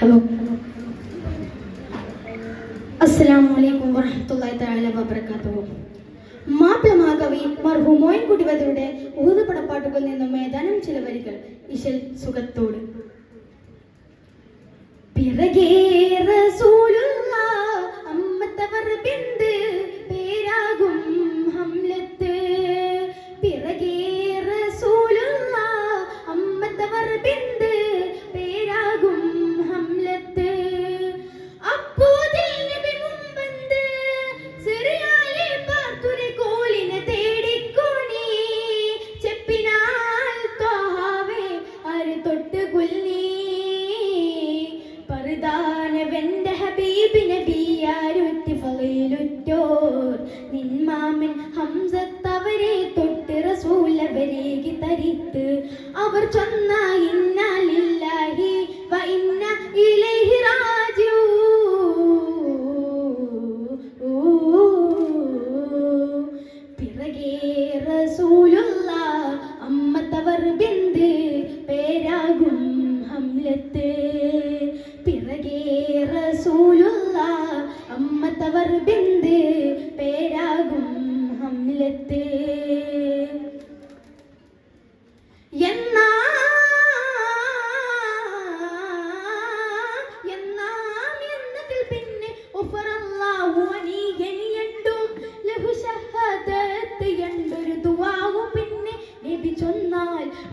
Hello. അസ്സലാമലൈക്കും വറഹമത്തല്ലാഹി തആല വബറകാതുഹു. മാപ്പിളമാകവി മർഹു മോയിൻ കുടിവതരുടെ ഊത് പടപ്പാട്ടുകളിൽ നിന്നും ഏതാനും ചില വരികൾ ഇശൽ സുഖത്തോട്. പിറകേ റസൂൽ ദാനവന്റെ ഹബീബിനെ ബിയാരുറ്റി ഫലയിലുറ്റോർ നിന്മാമൻ ഹംസ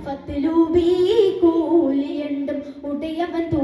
പത്ത് രൂപീ കൂലിയുണ്ടും ഉടയവൻ തൂ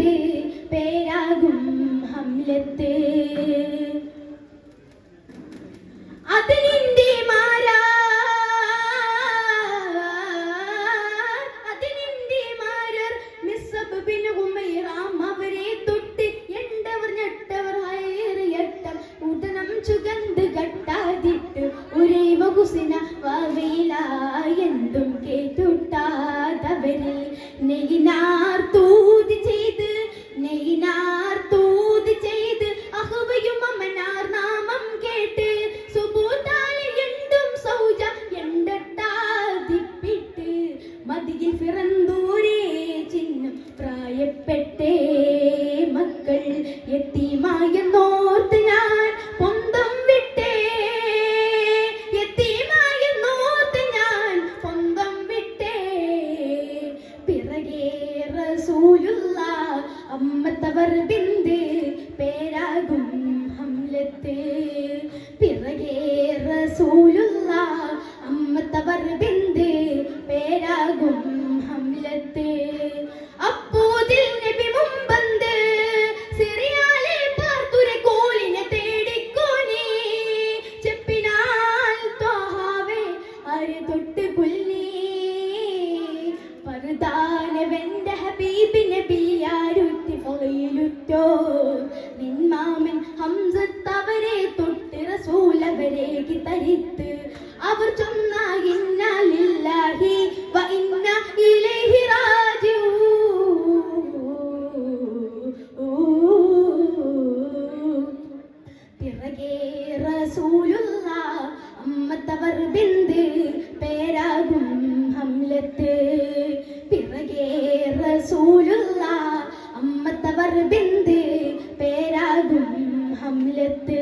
അവർ പേരാകും ഹംലത്തെ. പിറകെ റസൂലുള്ള അമ്മത്തവർ ബിന്ദേ പേരാകും ഹംലത്തെ. അപ്പോതിൽ നബി മുമ്പന്ത് സിറിയാലെ പാർത്തുരെ കോലിനെ തേടിക്കോനെ. ചെപ്പിനാൽ തോഹാവേ അരു തൊട്ട് പുല്ലി പറുതാനവെന്റെ എനിക്ക് തരിത്ത് അവർ ചൊന്ന ഇന്നാലില്ലാഹി വ ഇന്ന ഇലൈഹി പിറകെ റസൂലുള്ള അമ്മത്തവർ ബിന്ദ് പേരാകും ഹംലത്ത്. പിറകെ റസൂലുള്ള അമ്മത്തവർ ബിന്ദ് പേരാകും ഹംലത്ത്.